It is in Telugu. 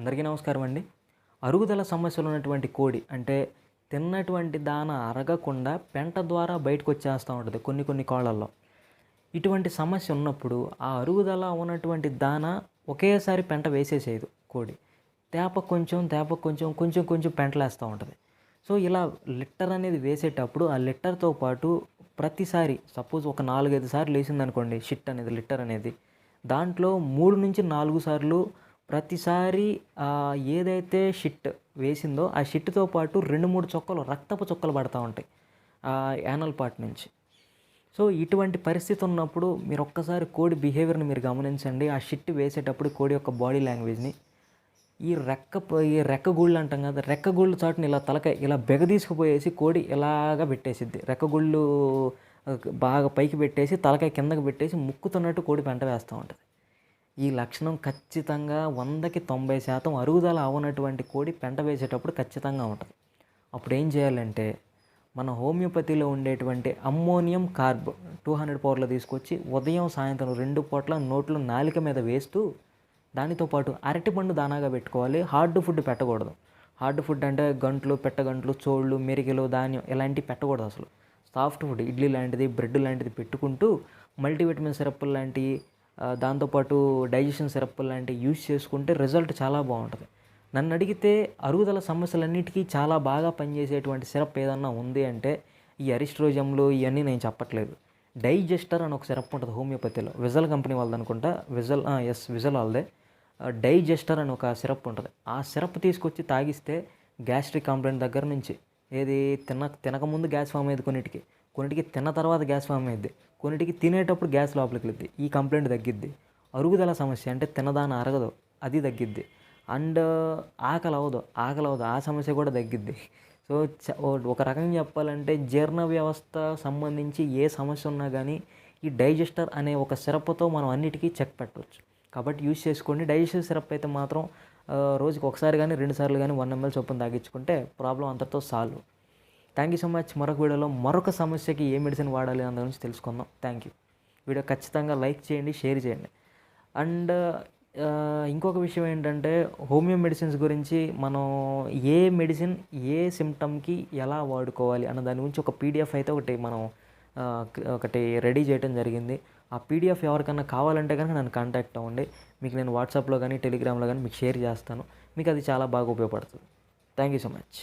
అందరికీ నమస్కారం అండి. అరుగుదల సమస్యలు ఉన్నటువంటి కోడి అంటే తిన్నటువంటి దాన అరగకుండా పెంట ద్వారా బయటకు వచ్చేస్తూ ఉంటుంది కొన్ని కొన్ని కోళ్ళల్లో. ఇటువంటి సమస్య ఉన్నప్పుడు ఆ అరుగుదల ఉన్నటువంటి దాన ఒకేసారి పెంట వేసేసేయదు కోడి. తేప కొంచెం తేప కొంచెం కొంచెం కొంచెం పెంటలేస్తూ ఉంటుంది. సో ఇలా లిట్టర్ అనేది వేసేటప్పుడు ఆ లిట్టర్తో పాటు ప్రతిసారి సపోజ్ ఒక నాలుగైదు సార్లు వేసిందనుకోండి షిట్ అనేది లిట్టర్ అనేది దాంట్లో మూడు నుంచి నాలుగు సార్లు ప్రతిసారి ఏదైతే షిట్ వేసిందో ఆ షిట్తో పాటు రెండు మూడు చొక్కలు రక్తపు చొక్కలు పడతా ఉంటాయి ఆ యానల్ పార్ట్ నుంచి. సో ఇటువంటి పరిస్థితి ఉన్నప్పుడు మీరు ఒక్కసారి కోడి బిహేవియర్ని మీరు గమనించండి. ఆ షిట్ వేసేటప్పుడు కోడి యొక్క బాడీ లాంగ్వేజ్ని. ఈ రెక్క ఈ రెక్క గుళ్ళు అంటాం కదా రెక్క గుళ్ళు చాటుని ఇలా తలకాయ ఇలా బెగ తీసుకుపోయేసి కోడి ఇలాగా పెట్టేసిద్ది. రెక్క గుళ్ళు బాగా పైకి పెట్టేసి తలకాయ కిందకి పెట్టేసి ముక్కుతున్నట్టు కోడి పెంట వేస్తూ ఉంటుంది. ఈ లక్షణం ఖచ్చితంగా వందకి తొంభై శాతం అరుగుదల అవనటువంటి కోడి పెంట వేసేటప్పుడు ఖచ్చితంగా ఉంటుంది. అప్పుడు ఏం చేయాలంటే మన హోమియోపతిలో ఉండేటువంటి అమ్మోనియం కార్బ్ టూ హండ్రెడ్ పవర్లో తీసుకొచ్చి ఉదయం సాయంత్రం రెండు పూట్ల నోట్లో నాలిక మీద వేస్తూ దానితో పాటు అరటిపండు దానాగా పెట్టుకోవాలి. హార్డ్ ఫుడ్ పెట్టకూడదు. హార్డ్ ఫుడ్ అంటే గంట్లు పెట్టగంట్లు చోళ్ళు మెరికలు ధాన్యం ఇలాంటివి పెట్టకూడదు అసలు. సాఫ్ట్ ఫుడ్ ఇడ్లీ లాంటిది బ్రెడ్ లాంటిది పెట్టుకుంటూ మల్టీవిటమిన్ సిరప్ లాంటివి దాంతోపాటు డైజెషన్ సిరప్ లాంటివి యూజ్ చేసుకుంటే రిజల్ట్ చాలా బాగుంటుంది. నన్ను అడిగితే అరుగుదల సమస్యలన్నిటికీ చాలా బాగా పనిచేసేటువంటి సిరప్ ఏదన్నా ఉంది అంటే ఈ అరిస్ట్రోజంలు ఇవన్నీ నేను చెప్పట్లేదు. డైజెస్టర్ అని ఒక సిరప్ ఉంటుంది హోమియోపతిలో. విజల్ కంపెనీ వాళ్ళది అనుకుంటా. విజల్ ఎస్ విజల్ వాళ్ళదే. డైజెస్టర్ అని ఒక సిరప్ ఉంటుంది. ఆ సిరప్ తీసుకొచ్చి తాగిస్తే గ్యాస్ట్రిక్ కంప్లైంట్ దగ్గర నుంచి ఏది తిన తినకముందు గ్యాస్ ఫామ్ అయ్యేది కొన్నిటికి. కొన్నిటికి తిన్న తర్వాత గ్యాస్ ఫామ్ అయ్యిద్ది కొన్నిటికి తినేటప్పుడు గ్యాస్ లోపలికి వెళ్ద్ది ఈ కంప్లైంట్ తగ్గిద్ది. అరుగుదల సమస్య అంటే తినదాన అరగదు అది తగ్గిద్ది. అండ్ ఆకలి అవ్వదు ఆకలి అవ్వదు ఆ సమస్య కూడా తగ్గిద్ది. సో ఒక రకంగా చెప్పాలంటే జీర్ణ వ్యవస్థ సంబంధించి ఏ సమస్య ఉన్నా కానీ ఈ డైజెస్టర్ అనే ఒక సిరప్తో మనం అన్నిటికీ చెక్ పెట్టవచ్చు కాబట్టి యూజ్ చేసుకోండి. డైజెస్టర్ సిరప్ అయితే మాత్రం రోజుకి ఒకసారి కానీ రెండు సార్లు కానీ వన్ ఎంఎల్ చొప్పున తాగించుకుంటే ప్రాబ్లం అంతటితో solve. Thank you so much మరొక వీడియోలో మరొక సమస్యకి ఏ మెడిసిన్ వాడాలి అన్న గురించి తెలుసుకుందాం. థ్యాంక్ యూ వీడియో ఖచ్చితంగా లైక్ చేయండి షేర్ చేయండి. అండ్ ఇంకొక విషయం ఏంటంటే హోమియో మెడిసిన్స్ గురించి మనం ఏ మెడిసిన్ ఏ సిమ్టమ్కి ఎలా వాడుకోవాలి అన్న దాని గురించి ఒక పీడిఎఫ్ అయితే ఒకటి మనం ఒకటి రెడీ చేయడం జరిగింది. ఆ పీడిఎఫ్ ఎవరికన్నా కావాలంటే కనుక నన్ను కాంటాక్ట్ అవ్వండి. మీకు నేను వాట్సాప్లో కానీ టెలిగ్రామ్లో కానీ మీకు షేర్ చేస్తాను. మీకు అది చాలా బాగా ఉపయోగపడుతుంది. Thank you so much